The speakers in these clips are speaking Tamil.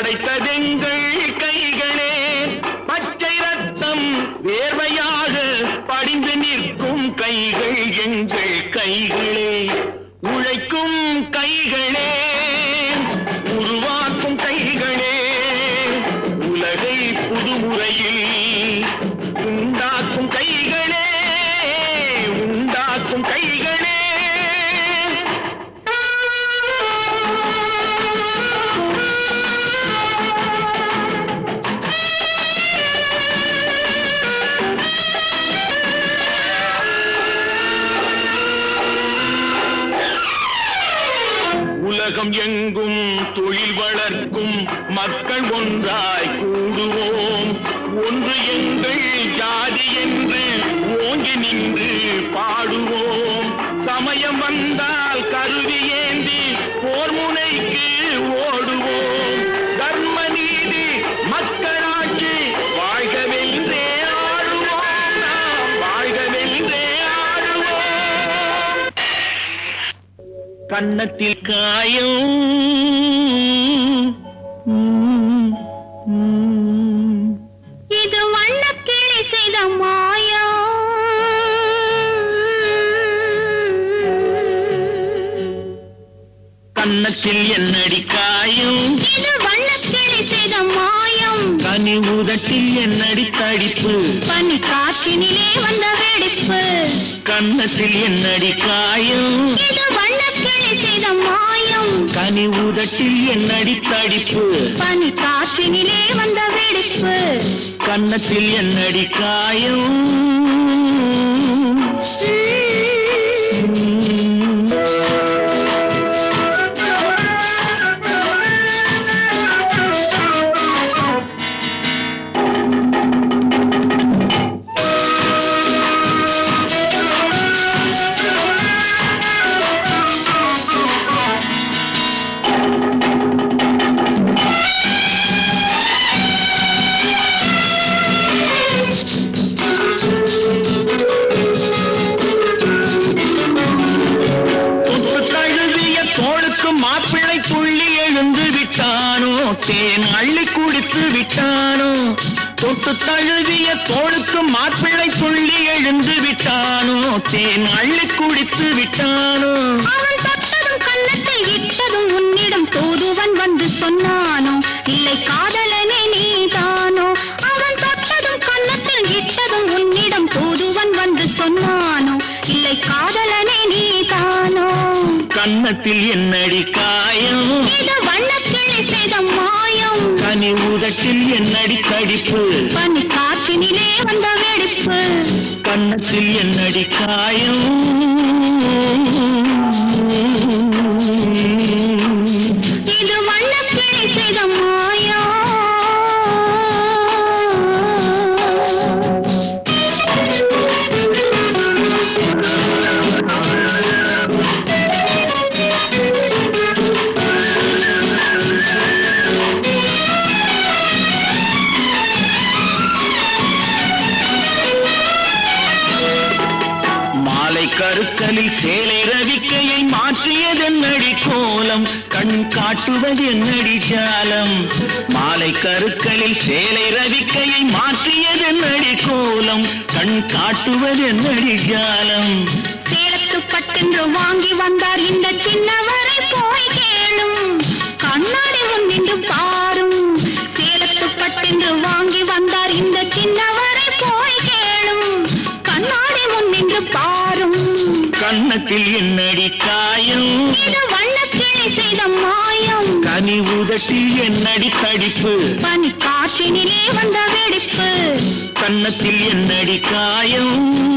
படைத்ததெங்கள் கைகளே. பச்சை ரத்தம் வேர்வையாக படிந்து நிற்கும் கைகள் எங்கள் கைகள். மக்கள் ஒன்றாய் கூடுவோம். ஒன்று எங்கள் ஜாதி என்று ஓங்கி நின்று பாடுவோம். சமயம் வந்தால் கருவி ஏந்தி போர் முனைக்கு ஓடுவோம். தர்ம நீதி மக்களாட்சி வாழ்கவென்றே ஆடுவோம் நாம். வாழ்கவென்றே ஆடுவோம். கன்னத்தில் காயம். தடிப்பு பனி காற்றினிலே வந்த வெடிப்பு. கன்னத்தில் என்னடி காயம்? செய்த மாயம். கனி உதட்டில் என்னடி தடிப்பு? பனி காற்றினிலே வந்த வெடிப்பு. கன்னத்தில் என்னடி காயம்? தேன் அள்ளி குடித்து விட்டானோ? தொட்டு தழுவிய தோளுக்கு மாப்பிள்ளை துள்ளி எழுந்து விட்டானோ? தேன் அள்ளி குடித்து விட்டானோ? அவன் தொட்டதும் கன்னத்தில் இட்டதும் உன்னிடம் தூதுவன் வந்து சொன்னானோ? இல்லை காதலனே நீதானோ? அவன் தொட்டதும் கன்னத்தில் இட்டதும் உன்னிடம் தூதுவன் வந்து சொன்னானோ? இல்லை காதலனே நீதானோ? கன்னத்தில் என்னடி காயம்? இது செய்த மாயம். கனி உதட்டில் என்னடி கடிப்பு பனி காற்றினிலே வந்த வெடிப்பு. கன்னத்தில் என்னடி காயம் மாற்றியதென்னடி கோலம்? கண் காட்டுவது என்னடி ஜாலம்? மாலை கருக்களில் சேலை ரவிக்கையை மாற்றியதென்னடி கோலம்? கண் காட்டுவது என்னடி ஜாலம்? சேலத்து பட்டென்று வாங்கி வந்தார் இந்த சின்னவரை போய் கேளும். கண்ணாடி முன்னின்று பாரும். சேலத்து பட்டென்று வாங்கி வந்தார் இந்த சின்னவரை போய் கேளும். கண்ணாடி முன்னின்று பாரும். கன்னத்தில் என்னடி காயம்? வண்ணக்கிளி செய்த மாயம். கனி உதட்டில் என்னடி தடிப்பு? பனி காற்றினிலே வந்த வெடிப்பு. கன்னத்தில் என்னடி காயம்?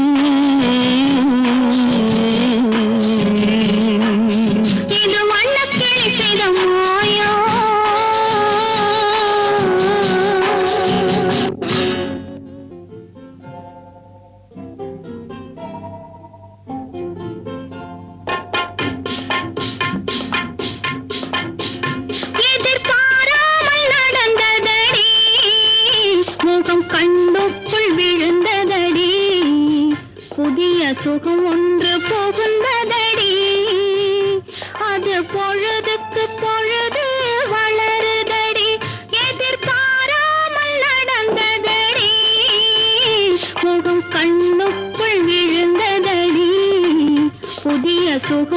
सुख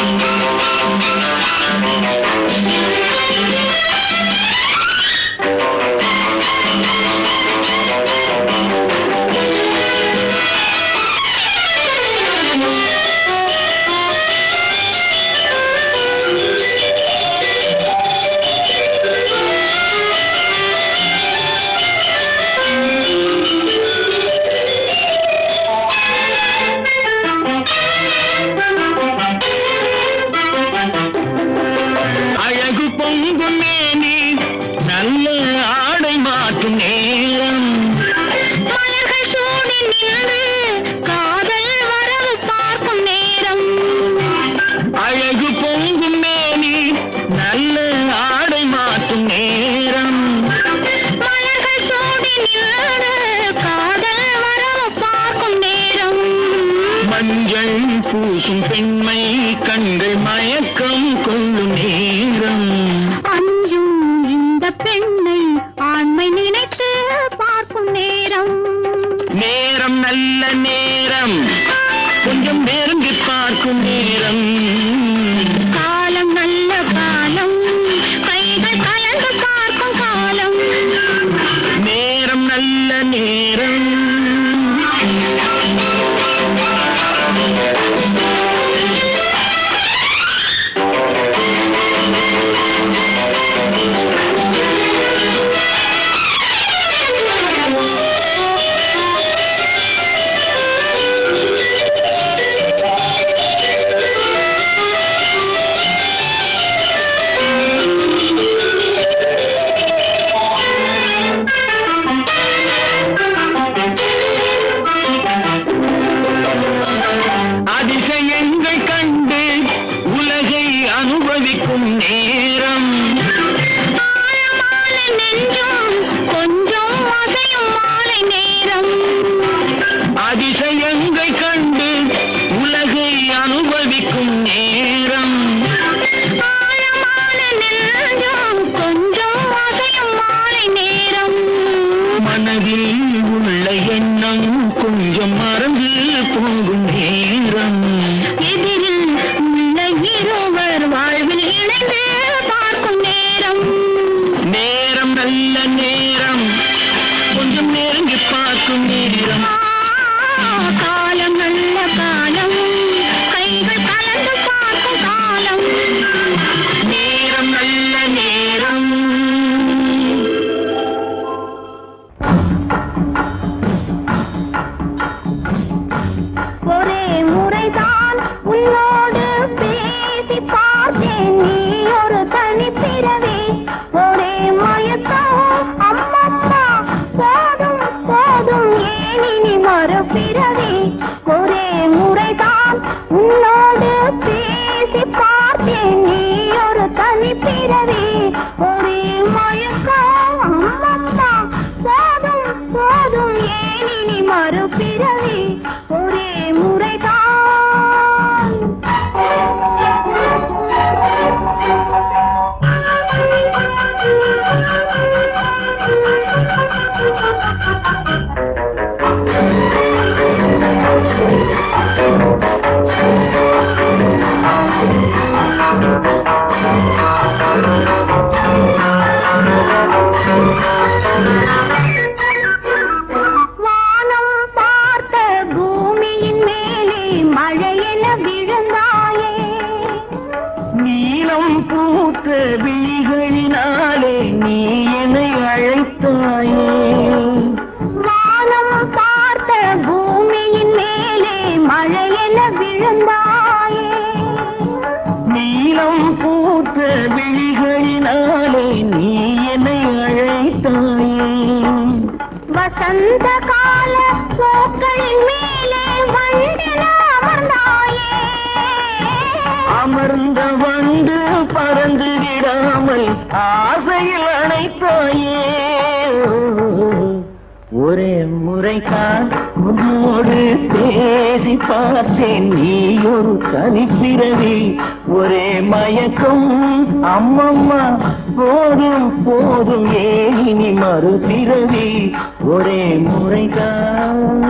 Thank you. Thank you. வசந்த கால பூக்களின் மேலே வண்டென அமர்ந்த வண்டு பறந்து விடாமல் ஆசையில் அணைத்தாயே. ஒரே முறைதான் உன்னோடு பேசி பார்த்தேன். நீ ஒரு தனிப்பிறவி ஒரே மயக்கம். அம்மம்மா போதும் போதும் ஏன் இனி மறுபிறவி. ஒரே முறைதான்.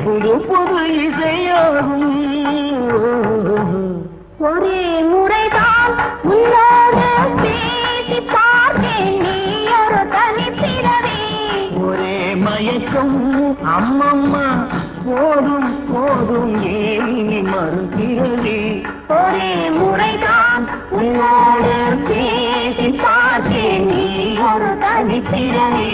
புது புது இசையாகும். ஒரே முறைதான் உன்னோடு பேசி பார்த்தேன் நீ ஒரு தனிப்பிறவி ஒரே மயக்கம் அம்மம்மா போதும் போதும் ஏனி மறுகிறது ஒரே முறைதான் உன்னோடு பேசி பார்த்தேன் நீ ஒரு தனிப்பிறவி